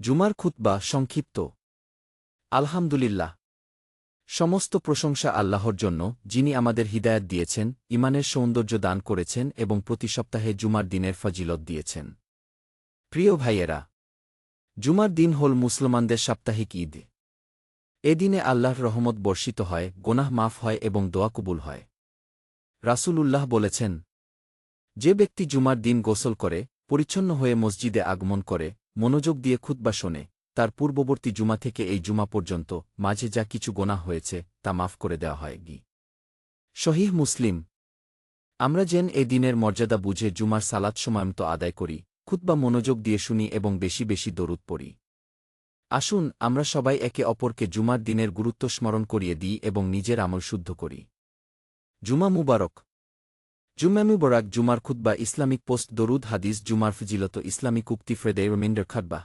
জুমার খুতবা সংক্ষিপ্ত। আলহামদুলিল্লাহ। সমস্ত প্রশংসা আল্লাহর জন্য, যিনি আমাদের হিদায়াত দিয়েছেন ইমানের সৌন্দর্য দান করেছেন এবং প্রতি সপ্তাহে জুমার দিনের ফজিলত দিয়েছেন। প্রিয় ভাইয়েরা, জুমার দিন হল মুসলমানদের সাপ্তাহিক ঈদ। এ দিনে আল্লাহর রহমত বর্ষিত হয়, গোনাহ মাফ হয় এবং দোয়া কবুল হয়। রাসূল উল্লাহ বলেছেন, যে ব্যক্তি জুমার দিন গোসল করে, পরিচ্ছন্ন হয়ে মসজিদে আগমন করে মনোযোগ দিয়ে খুতবা শোনে, তার পূর্ববর্তী জুমা থেকে এই জুমা পর্যন্ত মাঝে যা কিছু গোনা হয়েছে তা মাফ করে দেওয়া হয়। গি। শহীহ মুসলিম। আমরা যেন এ দিনের মর্যাদা বুঝে জুমার সালাত সময়মতো আদায় করি, খুতবা মনোযোগ দিয়ে শুনি এবং বেশি বেশি দরুদ পড়ি। আসুন, আমরা সবাই একে অপরকে জুমার দিনের গুরুত্ব স্মরণ করিয়ে দিই এবং নিজের আমল শুদ্ধ করি। জুমা মুবারক। জুম্মা বরাক জুমার খুদ্া ইসলামিক পোস্ট দরুদ হাদিস জুমার ফজিলত ইসলামিক উক্তি ফ্রেদে রিমাইন্ডার খাটবা